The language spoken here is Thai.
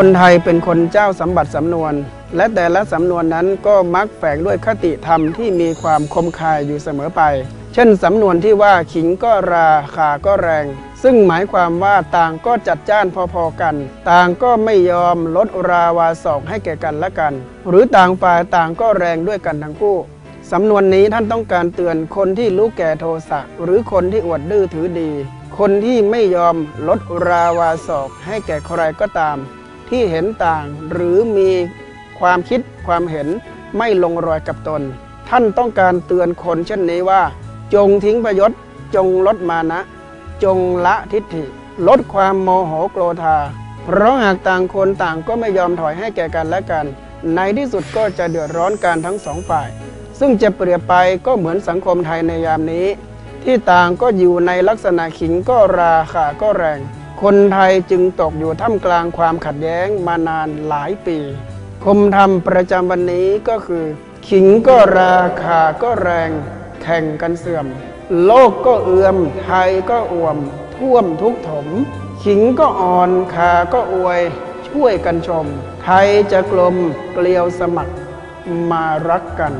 คนไทยเป็นคนเจ้าสมบัติสำนวน และแต่ละสำนวนนั้นก็มักแฝงด้วยคติธรรมที่มีความคมคายอยู่เสมอไป เช่นสำนวนที่ว่าขิงก็ราขาก็แรง ซึ่งหมายความว่าต่างก็จัดจ้านพอๆกัน ต่างก็ไม่ยอมลดราวาศอกให้แก่กันและกัน หรือต่างฝ่ายต่างก็แรงด้วยกันทั้งคู่สำนวนนี้ท่านต้องการเตือนคนที่รู้แก่โทสะหรือคนที่อวดดื้อถือดี คนที่ไม่ยอมลดราวาศอกให้แก่ใครก็ตาม ที่เห็นต่าง หรือมีความคิดความเห็นไม่ลงรอยกับตน ท่านต้องการเตือนคนเช่นนี้ว่า จงทิ้งประยศจงลดมานะ จงละทิฏฐิ ลดความโมโหโกรธา เพราะหากต่างคนต่างก็ไม่ยอมถอยให้แก่กันและกัน ในที่สุดก็จะเดือดร้อนกันทั้งสองฝ่าย ซึ่งจะเปรียบไปก็เหมือนสังคมไทยในยามนี้ ที่ต่างก็อยู่ในลักษณะขิงก็ราขาก็แรง คนไทยจึงตกอยู่ท่ามกลางความขัดแย้งมานานหลายปี คมธรรมประจำวันนี้ก็คือ ขิงก็ราคาก็แรง แข่งกันเสื่อม โลกก็เอือม ไทยก็อ่วม ท่วมทุกถม ขิงก็อ่อนขาก็อวย ช่วยกันชม ไทยจะกลมเกลียวสมัครมารักกัน